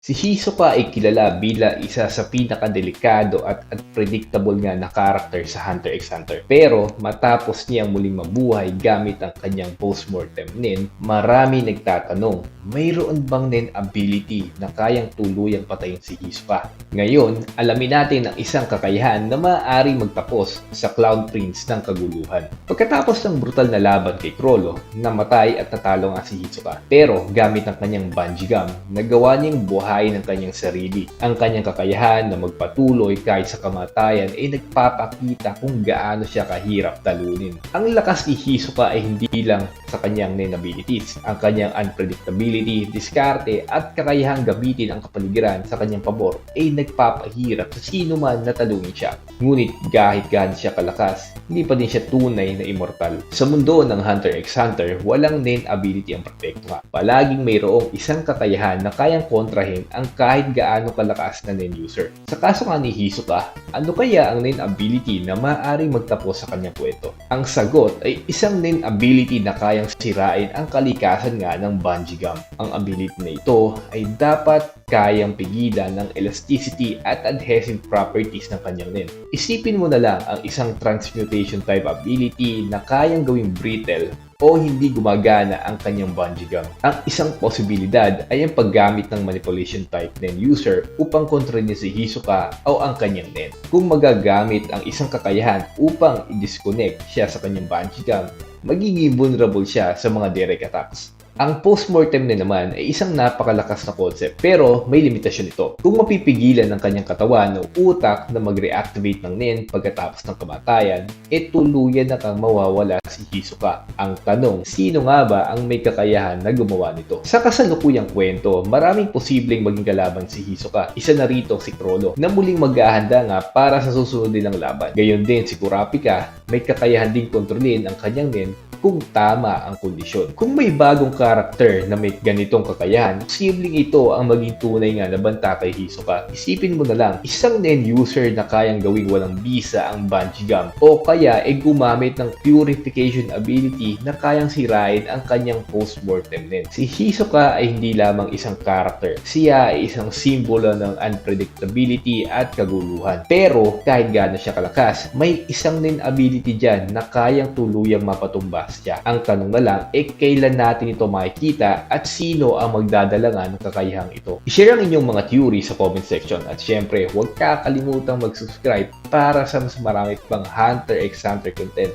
Si Hisoka ay kilala bilang isa sa pinakadelikado at unpredictable nga na karakter sa Hunter x Hunter. Pero matapos niyang muling mabuhay gamit ang kanyang postmortem nin, marami nagtatanong, mayroon bang nin ability na kayang tuluyang patayin si Hisoka? Ngayon, alamin natin ang isang kakayahan na maaaring magtapos sa Cloud Prince ng kaguluhan. Pagkatapos ng brutal na laban kay Krollo, namatay at natalo nga si Hisoka. Pero gamit ang kanyang bungee gum, nagawa niyang buhayin ng kanyang sarili. Ang kanyang kakayahan na magpatuloy kahit sa kamatayan ay nagpapakita kung gaano siya kahirap talunin. Ang lakas ni Hisoka ay hindi lang sa kanyang nen abilities. Ang kanyang unpredictability, diskarte at kakayahang gamitin ang kapaligiran sa kanyang pabor ay nagpapahirap sa sino man na talunin siya. Ngunit kahit gaano siya kalakas, hindi pa din siya tunay na immortal. Sa mundo ng Hunter x Hunter, walang nen ability ang perfecto nga. Palaging mayroong isang kakayahan na kayang kontrahin ang kahit gaano kalakas na nen user. Sa kaso nga ni Hisoka, ano kaya ang nen ability na maaaring magtapos sa kanyang kwento? Ang sagot ay isang nen ability na kayang sirain ang kalikasan nga ng bungee gum. Ang ability na ito ay dapat kayang pigilan ng elasticity at adhesive properties ng kanyang nen. Isipin mo na lang ang isang transmutation type ability na kayang gawing brittle o hindi gumagana ang kanyang bungee gum. Ang isang posibilidad ay ang paggamit ng manipulation type nen user upang kontrolin si Hisoka o ang kanyang nen. Kung magagamit ang isang kakayahan upang i-disconnect siya sa kanyang bungee gum, magiging vulnerable siya sa mga direct attacks. Ang postmortem na naman ay isang napakalakas na concept pero may limitasyon ito. Kung mapipigilan ng kanyang katawan o utak na mag-reactivate ng NEN pagkatapos ng kamatayan, e tuluyan na kang mawawala si Hisoka. Ang tanong, sino nga ba ang may kakayahan na gumawa nito? Sa kasalukuyang kwento, maraming posibleng maging kalaban si Hisoka. Isa na rito si Krollo na muling mag-aahanda nga para sa susunod nilang laban. Gayon din si Kurapika, may kakayahan ding kontrolin ang kanyang NEN kung tama ang kondisyon. Kung may bagong karakter na may ganitong kakayahan, posibleng ito ang maging tunay nga na banta kay Hisoka. Isipin mo na lang, isang NEN user na kayang gawing walang bisa ang bungee gum o kaya ay gumamit ng purification ability na kayang sirain ang kanyang post-mortem NEN. Si Hisoka ay hindi lamang isang karakter. Siya ay isang simbolo ng unpredictability at kaguluhan. Pero kahit gaano siya kalakas, may isang NEN ability dyan na kayang tuluyang mapatumba siya. Ang tanong na lang, eh kailan natin ito makikita at sino ang magdadala ng kakayahang ito? I-share ang inyong mga theory sa comment section at syempre, huwag kakalimutang mag-subscribe para sa mas marami pang Hunter x Hunter content.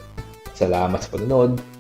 Salamat sa panonood!